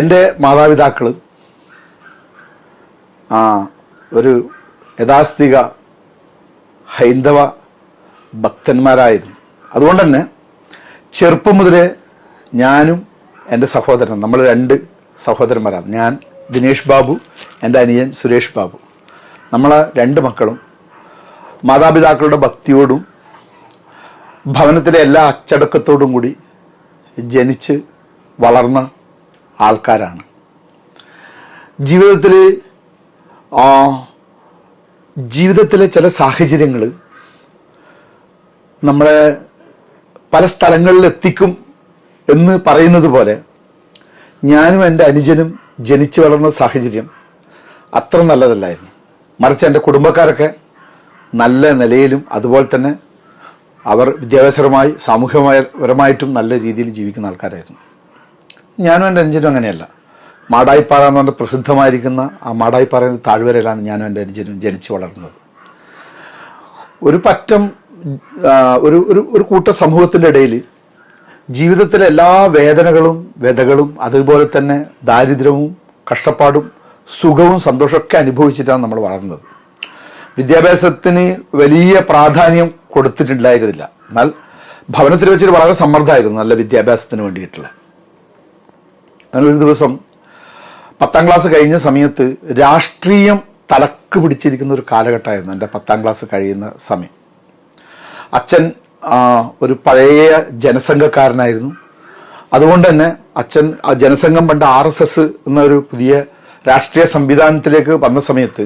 എന്റെ മാതാപിതാക്കൾ ആ ഒരു യഥാസ്ഥിക ഹൈന്ദവ ഭക്തന്മാരായിരുന്നു. അതുകൊണ്ട് തന്നെ ചെറുപ്പം മുതലേ ഞാനും എന്റെ സഹോദരൻ നമ്മൾ രണ്ട് സഹോദരന്മാരാണ്. ഞാൻ ദിനേഷ് ബാബു എന്റെ അനിയൻ സുരേഷ് ബാബു. നമ്മളെ രണ്ട് മക്കളും മാതാപിതാക്കളുടെ ഭക്തിയോടും ഭവനത്തിലെ എല്ലാ അച്ചടക്കത്തോടും കൂടി ജനിച്ച് വളർന്ന ആൾക്കാരാണ്. ജീവിതത്തിൽ ജീവിതത്തിലെ ചില സാഹചര്യങ്ങൾ നമ്മളെ പല സ്ഥലങ്ങളിൽ എത്തിക്കും എന്ന് പറയുന്നത് പോലെ ഞാനും എന്റെ അനുജനും ജനിച്ചു വളർന്ന സാഹചര്യം അത്ര നല്ലതല്ലായിരുന്നു. മറിച്ച് എന്റെ കുടുംബക്കാരൊക്കെ നല്ല നിലയിലും അതുപോലെ തന്നെ അവർ വിദ്യാഭ്യാസപരമായി സാമൂഹികപരമായിട്ടും നല്ല രീതിയിൽ ജീവിക്കുന്ന ആൾക്കാരായിരുന്നു. ഞാനും എന്റെ അനുജനും അങ്ങനെയല്ല. മാടായിപ്പാറ എന്ന് പറഞ്ഞ പ്രസിദ്ധമായിരിക്കുന്ന ആ മാടായിപ്പാറയിൽ താഴ്വരയിലാണ് ഞാനും എന്റെ അനുജനും ജനിച്ചു വളർന്നത്. ഒരു പറ്റം ഒരു ഒരു ഒരു കൂട്ട സമൂഹത്തിന്റെ ഇടയിൽ ജീവിതത്തിലെ എല്ലാ വേദനകളും വ്യതകളും അതുപോലെ തന്നെ ദാരിദ്ര്യവും കഷ്ടപ്പാടും സുഖവും സന്തോഷമൊക്കെ അനുഭവിച്ചിട്ടാണ് നമ്മൾ വളർന്നത്. വിദ്യാഭ്യാസത്തിന് വലിയ പ്രാധാന്യം കൊടുത്തിട്ടുണ്ടായിരുന്നില്ല. എന്നാൽ ഭവനത്തിൽ വെച്ചിട്ട് വളരെ സമ്മർദ്ദമായിരുന്നു നല്ല വിദ്യാഭ്യാസത്തിന് വേണ്ടിയിട്ടുള്ള. അങ്ങനെ ഒരു ദിവസം പത്താം ക്ലാസ് കഴിഞ്ഞ സമയത്ത് രാഷ്ട്രീയം തലക്ക് പിടിച്ചിരിക്കുന്ന ഒരു കാലഘട്ടമായിരുന്നു എന്റെ പത്താം ക്ലാസ് കഴിയുന്ന സമയം. അച്ഛൻ ഒരു പഴയ ജനസംഘക്കാരനായിരുന്നു. അതുകൊണ്ട് തന്നെ അച്ഛൻ ജനസംഘം പണ്ട് ആർ എസ് എസ് എന്നൊരു പുതിയ രാഷ്ട്രീയ സംവിധാനത്തിലേക്ക് വന്ന സമയത്ത്